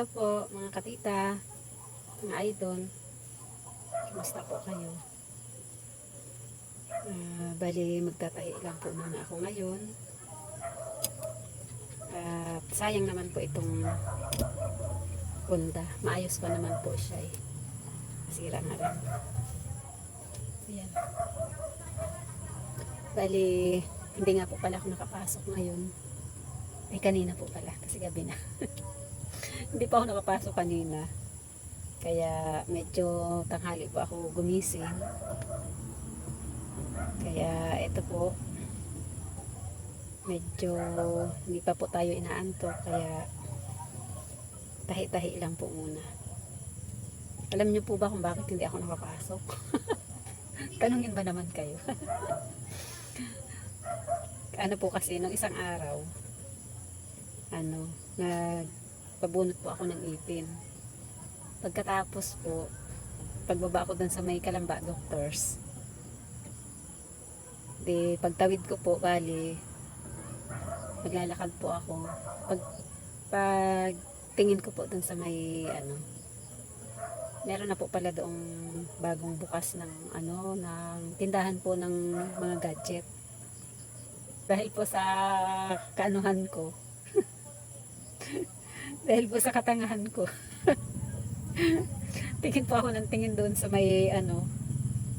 Hello po mga katita, mga idol. Kumusta po kayo? Ah, bali, magtatahi lang po muna ako ngayon. At sayang naman po itong punda. Maayos pa naman po siya eh. Sira nga rin. Ayan. Bali, hindi nga po pala ako nakapasok ngayon. Ay, kanina po pala, kasi gabi na. hindi pa ako nakapasok kanina. Kaya medyo tanghali po ako gumising. Kaya ito po, medyo hindi pa po tayo inaantok. Kaya tahi-tahi lang po muna. Alam niyo po ba kung bakit hindi ako nakapasok? Tanungin ba naman kayo? ano po kasi, nung isang araw, ano, nagpabunot po ako ng ipin. Pagkatapos po, pagbaba ko dun sa may Kalamba Doctors, di pagtawid ko po, bali, maglalakad po ako. Pag, pag tingin ko po dun sa may, ano, meron na po pala doong bagong bukas ng, ano, ng tindahan po ng mga gadget. Dahil po sa kaanuhan ko, dahil po sa katangahan ko. tingin po ako ng tingin doon sa may ano,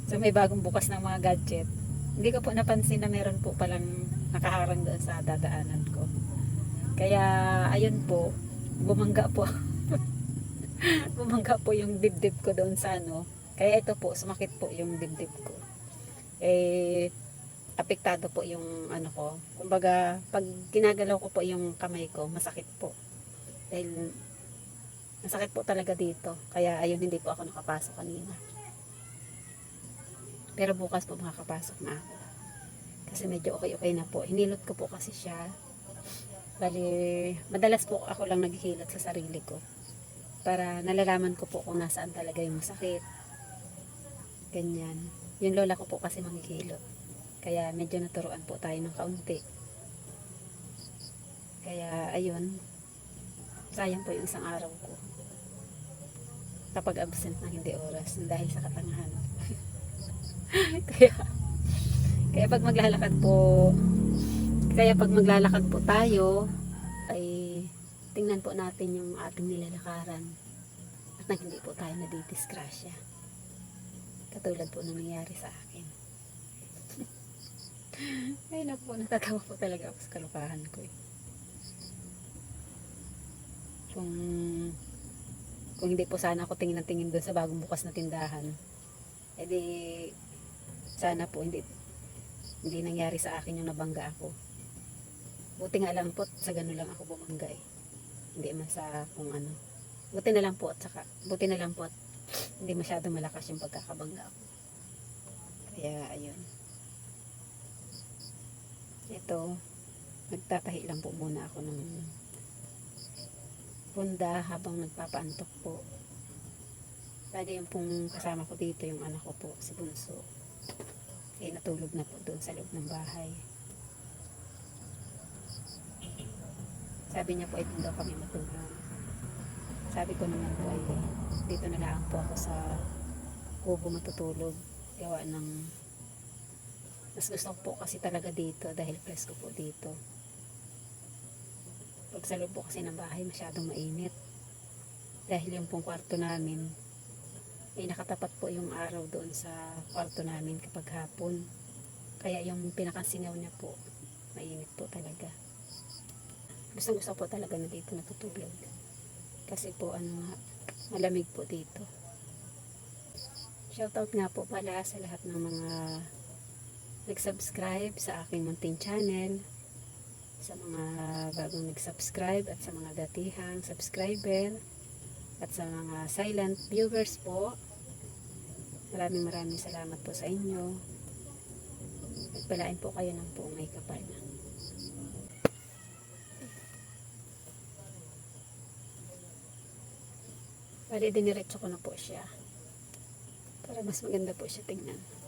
sa may bagong bukas ng mga gadget. Hindi ko po napansin na meron po palang nakaharang doon sa dadaanan ko. Kaya ayun po, bumangga po. bumangga po yung dibdib ko doon sa ano. Kaya ito po, sumakit po yung dibdib ko. Eh, apektado po yung ano ko. Kumbaga, pag ginagalaw ko po yung kamay ko, masakit po. Dahil masakit po talaga dito. Kaya ayun, hindi po ako nakapasok kanina. Pero bukas po makakapasok na ako. Kasi medyo okay-okay na po. Hinilot ko po kasi siya. Bali, madalas po ako lang naghihilot sa sarili ko. Para nalalaman ko po kung nasaan talaga yung masakit. Ganyan. Yung lola ko po kasi manghihilot. Kaya medyo naturuan po tayo ng kaunti. Kaya ayun, sayang po yung isang araw ko. Kapag absent na hindi oras dahil sa katangahan. kaya, kaya pag maglalakad po, kaya pag maglalakad po tayo, ay tingnan po natin yung ating nilalakaran at nang hindi po tayo nadidisgrasya. Katulad po na nangyari sa akin. Ay na po, natatawa po talaga ako sa kalukahan ko eh. Kung kung hindi po sana ako tingin ng tingin doon sa bagong bukas na tindahan, edi sana po hindi hindi nangyari sa akin yung nabangga ako. Buti nga lang po, sa ganun lang ako bumangga eh. Hindi man sa kung ano. Buti na lang po at saka, buti na lang po at hindi masyado malakas yung pagkakabangga ako. Kaya ayun. Ito, nagtatahi lang po muna ako ng bunda habang nagpapaantok po. Lagi yung pong kasama ko dito yung anak ko po, si Bunso. Eh, natulog na po doon sa loob ng bahay. Sabi niya po, ay doon daw kami matulog. Sabi ko naman po, ay dito na lang po ako sa kubo matutulog. Gawa ng mas gusto po kasi talaga dito dahil presko po dito. Pag sa loob kasi ng bahay, masyadong mainit. Dahil yung pong kwarto namin, ay nakatapat po yung araw doon sa kwarto namin kapag hapon. Kaya yung pinakasinaw niya po, mainit po talaga. Gusto gusto po talaga na dito natutulog. Kasi po ano malamig po dito. Shoutout nga po pala sa lahat ng mga nag-subscribe sa aking munting channel sa mga bagong nag-subscribe at sa mga datihang subscriber at sa mga silent viewers po. Maraming maraming salamat po sa inyo. Nagpalain po kayo ng buong may kapal. Bali diniretso ko na po siya. Para mas maganda po siya tingnan